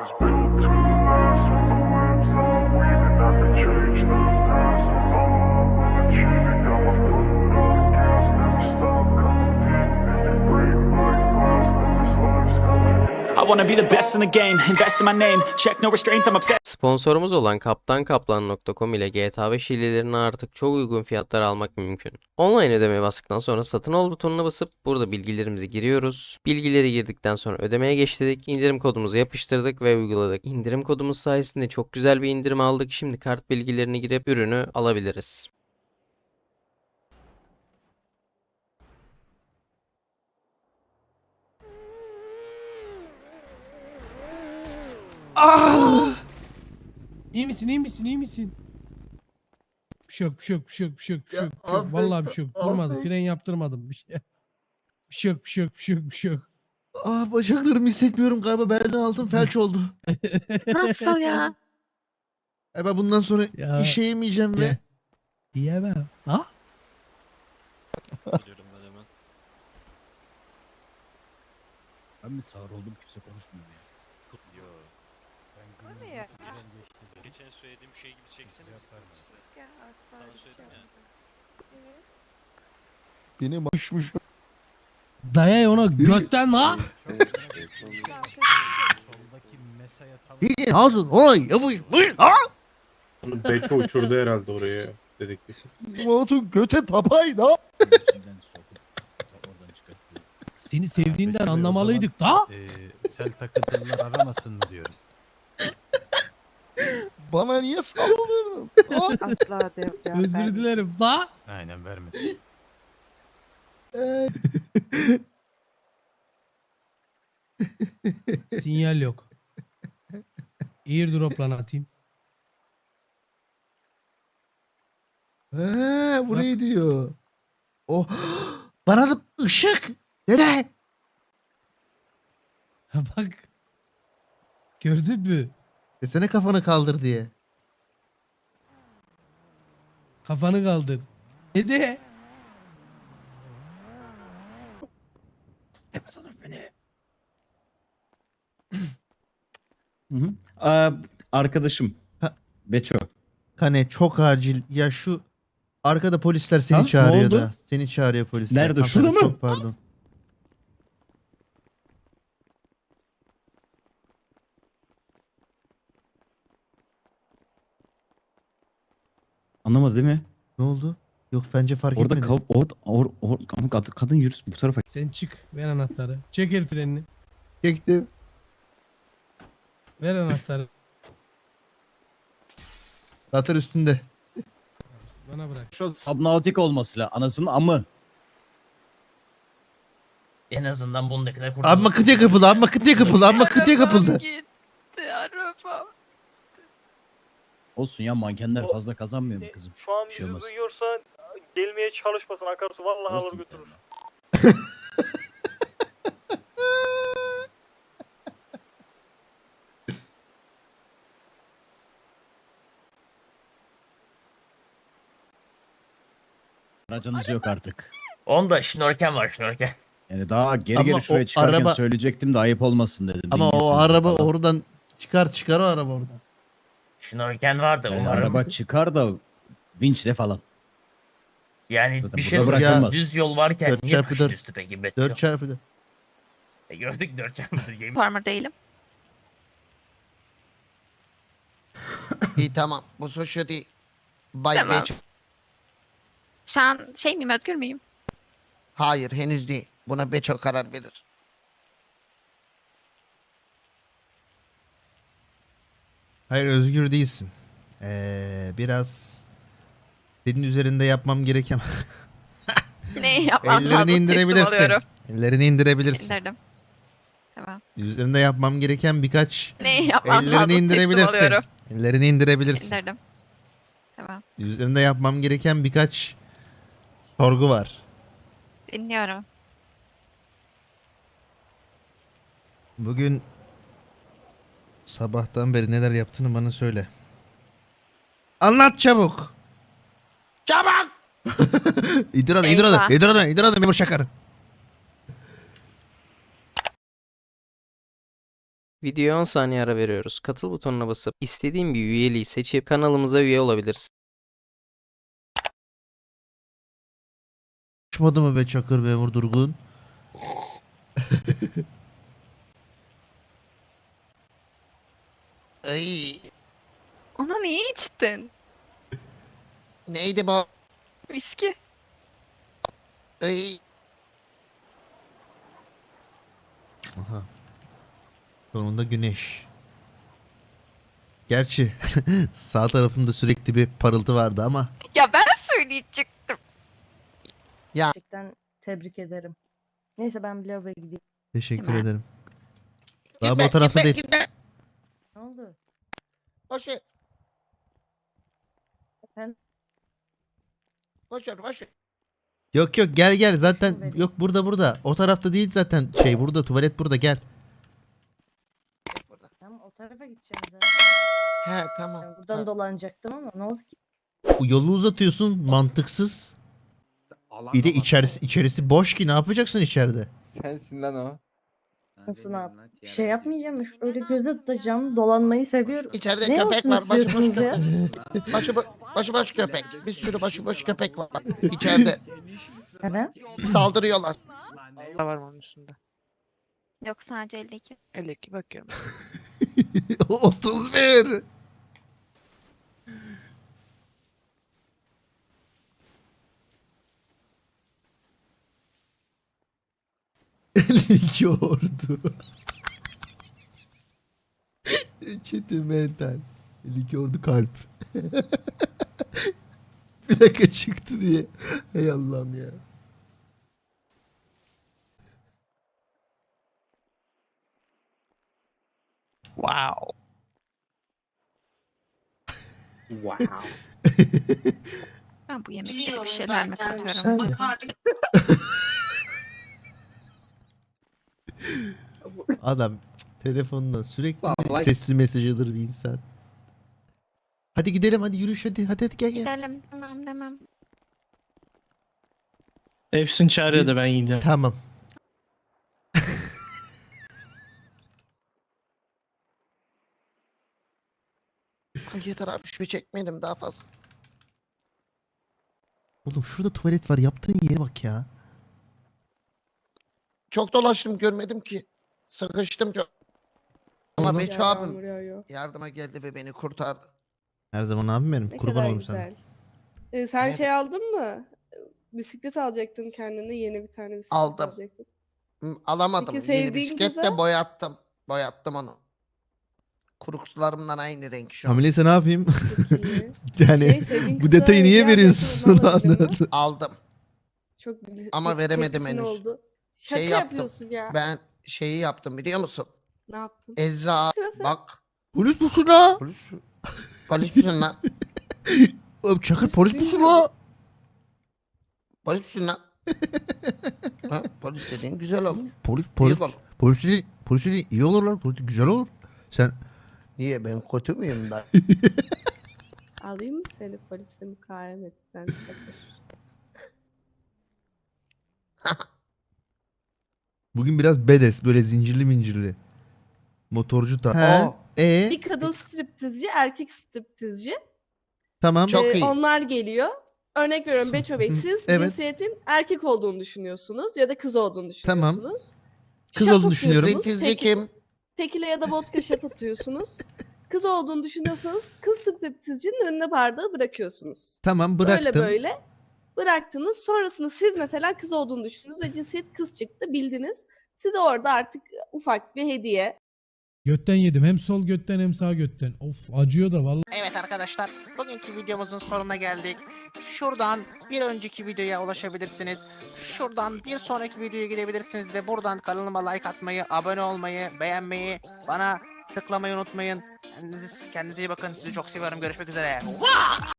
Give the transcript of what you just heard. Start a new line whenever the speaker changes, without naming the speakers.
was built to
Sponsorumuz olan kaptankaplan.com ile GTA 5 hilelerini artık çok uygun fiyatlara almak mümkün. Online ödemeye bastıktan sonra satın al butonuna basıp burada bilgilerimizi giriyoruz. Bilgileri girdikten sonra ödemeye geçtik. İndirim kodumuzu yapıştırdık ve uyguladık. İndirim kodumuz sayesinde çok güzel bir indirim aldık. Şimdi kart bilgilerini girip ürünü alabiliriz.
İyi misin, iyi misin, iyi misin? Bir şey yok, bir şey yok, bir şey yok, bir şey yok, bir şey
Ya
yok. bir şey yok.
affet,
Vallahi bir şey yok. Vurmadım,
affet.
fren yaptırmadım. Bir şey. Bir şey yok, bir şey yok, bir şey yok, bir şey yok.
Ah bacaklarımı hissetmiyorum galiba belden altım felç oldu.
Nasıl ya?
E ben bundan sonra
Ya,
işe yemeyeceğim ve
ya. Diyemem. Ha?
Geliyorum ben hemen.
Ben mi sağır oldum kimse konuşmuyor ya.
Yo.
Ben
O
günümü
ya?
nasıl güzel geçti diye.
Geçen söylediğim şey gibi çeksene
Cevap
bizim
verme.
size.
Ya, asla
Sana
şey
söyledim ya.
Evet.
benim başmış.
Dayay ona götten ha?
Soldaki mesaya tam
ağzın ona yapışmış ha?
Onu Beço uçurdu herhalde oraya dedektif.
Murat'ın göte tapaydı ha?
içinden sokup ta oradan çıkartıyor.
Seni sevdiğinden anlamalıydık da.
eee, sel takıntılılar aramasın mı diyorum.
Bana niye saldırdın? Ha?
Asla cevap
Özür dilerim da.
Aynen vermesin.
Sinyal yok. Airdrop'la atayım.
He, burayı diyor. Oh. Bana da ışık. Nere?
Bak. Gördün mü?
Desene kafanı kaldır diye.
Kafanı kaldır. Dede. Sana beni.
Hı hı. Aa, arkadaşım.
Ha.
Beço.
Kane çok acil. Ya şu arkada polisler seni
Ha, ne
çağırıyor
oldu?
da. Seni çağırıyor polisler.
Nerede?
Hanımefendi,
Şurada mı?
Çok pardon.
Anlamadı değil mi?
Ne oldu? Yok bence fark
Orada
etmedi.
kav, or, or, or, ama kadın, kadın yürüsün bu tarafa.
Sen çık. Ver anahtarı. Çek el frenini.
Çektim.
Ver anahtarı.
Zaten üstünde.
Bana bırak.
Şu subnautik olması la anasının amı.
En azından bundakiler kurtuldu.
Amma kıtıya kapıldı. Amma kıtıya kapıldı. Amma kıtıya kapıldı.
gitti arabam.
Olsun ya mankenler fazla kazanmıyor mu kızım?
Şu an
Bir şey olmaz.
duyuyorsa gelmeye çalışmasın akarsu vallahi
Olsun
alır
bir
götürür.
tane. Aracınız yok artık.
Onda şnorken var şnorken.
Yani daha geri
Ama
geri şuraya
o
çıkarken
araba-
söyleyecektim de ayıp olmasın dedim.
Ama o araba
falan.
oradan çıkar çıkar o araba oradan.
Şnorken var da
Yani
umarım.
araba çıkar da vinçle falan.
yani
Zaten
bir şey
burada
soracağım.
bırakılmaz.
Düz yol varken
Dört
niye
çarpı
taşın
dört.
üstü peki Betço?
4 çarpı 4.
E gördük 4 çarpı 4. yemin-
Farmer değilim.
İyi tamam. Bu suçu değil. Bay
Tamam.
Beç-
Şu an şey miyim özgür müyüm?
Hayır henüz değil. Buna Beço karar verir.
Hayır özgür değilsin. Ee, biraz senin üzerinde yapmam gereken
Ne yapmam
ellerini
lazım? Teslim
indirebilirsin. Ellerini indirebilirsin.
İndirdim. Tamam.
Üzerinde yapmam gereken birkaç
Ne yapmam lazım?
ellerini indirebilirsin. Ellerini indirebilirsin.
İndirdim. Tamam.
Üzerinde yapmam gereken birkaç sorgu var.
Dinliyorum.
Bugün sabahtan beri neler yaptığını bana söyle. Anlat çabuk. Çabuk. İndir onu, indir onu, indir onu, indir onu memur şakar.
Videoya 10 saniye ara veriyoruz. Katıl butonuna basıp istediğin bir üyeliği seçip kanalımıza üye olabilirsin.
Uçmadı mı be Çakır Memur Durgun?
Ay,
Ona niye içtin?
neydi bu?
Viski.
Ay,
Aha. Sonunda güneş. Gerçi sağ tarafında sürekli bir parıltı vardı ama
Ya ben söyleyecektim.
Gerçekten tebrik ederim. Neyse ben bir lavaboya gideyim.
teşekkür
Hemen.
ederim. Daha bu
gitme,
tarafta
gitme,
değil.
gitme.
Oldu?
Boş ver,
Efendim?
boş ver, boş ver.
Yok yok gel gel zaten yok burada burada. O tarafta değil zaten şey burada tuvalet burada gel.
Tamam o tarafa gideceğim zaten.
He tamam.
Ben buradan
Ha.
dolanacaktım ama ne oldu ki?
Bu yolu uzatıyorsun mantıksız. Bir de içerisi içerisi boş ki ne yapacaksın içeride?
Sensin lan o.
Nasıl ne yap? Bir şey yapmayacağım. Öyle göze tutacağım. Dolanmayı seviyorum.
İçeride
Ne
köpek
olsun
var, başıboş
istiyorsunuz ya?
köpek. Başı, başıboş köpek. Bir sürü başıboş köpek var içeride.
Neden?
Saldırıyorlar.
var onun üstünde.
Yok sadece 52.
52 bakıyorum.
31. İki ordu. Çetin mental. 52 ordu kalp. Plaka çıktı diye. Hey Allah'ım ya. Wow.
Wow.
Ben bu yemeklere bir şeyler mi katıyorum?
Adam telefonundan sürekli
Sallak.
sesli mesaj alır bir insan. Hadi gidelim hadi yürüyüş hadi hadi hadi gel gel.
Gidelim demem demem.
Efsun çağırıyor da ben gidiyorum.
Tamam.
Ay yeter abi şu çekmeyelim daha fazla.
Oğlum şurada tuvalet var yaptığın yere bak ya.
Çok dolaştım görmedim ki. Sıkıştım çok. Ama
Oğlum.
Beço abim yardıma geldi ve beni kurtardı.
Her zaman abim benim. Kurban olurum sana.
sen
Ee,
şey
aldın mı? Bisiklet alacaktın kendine yeni bir tane bisiklet
Aldım.
alacaktın.
Hı, Alamadım.
Peki
Yeni
sevdiğin
bisiklet de
kıza?
boyattım. Boyattım onu. Kurukslarımdan aynı renk şu an.
Hamileyse ne yapayım?
Çok iyi.
yani
Şey, sevdiğin
bu
kıza
detayı niye veriyorsun?
onu?
Aldım.
Çok
Ama
çok
veremedim
tepkisin
henüz.
Oldu. Şaka
Şey yaptım.
yapıyorsun ya.
Ben şeyi yaptım biliyor musun?
Ne yaptın?
Ezra
Sırası.
bak.
Polis musun la?
Polis. Polis misin lan?
Oğlum Çakır
Polis
polis musun la?
Polis misin lan? ha, polis dediğin güzel olur.
Polis
İyi
polis.
olur.
Polis değil, polis değil iyi olur lan. Polis güzel olur. Sen
Niye ben kötü müyüm da?
Alayım mı seni polise mukavemetten çakır?
Bugün biraz bedes böyle zincirli mincirli. Motorcu da. He. E
Bir kadın striptizci, erkek striptizci.
tamam.
Çok
Ee,
iyi.
Onlar geliyor. Örnek veriyorum Beço Bey siz
Evet.
cinsiyetin erkek olduğunu düşünüyorsunuz ya da kız olduğunu
Tamam.
düşünüyorsunuz.
Kız
Şat
olduğunu düşünüyorum.
atıyorsunuz,
Striptizci
tek-
kim?
Tekile ya da vodka şat atıyorsunuz. Kız olduğunu düşünüyorsanız kız striptizcinin önüne bardağı bırakıyorsunuz.
Tamam bıraktım.
Böyle böyle bıraktınız. Sonrasında siz mesela kız olduğunu düşündünüz ve cinsiyet kız çıktı bildiniz. Size orada artık ufak bir hediye
Götten yedim. Hem sol götten hem sağ götten. Of acıyor da vallahi.
Evet arkadaşlar, bugünkü videomuzun sonuna geldik. Şuradan bir önceki videoya ulaşabilirsiniz. Şuradan bir sonraki videoya gidebilirsiniz ve buradan kanalıma like atmayı, abone olmayı, beğenmeyi, bana tıklamayı unutmayın. Kendinize, kendinize iyi bakın. Sizi çok seviyorum. Görüşmek üzere.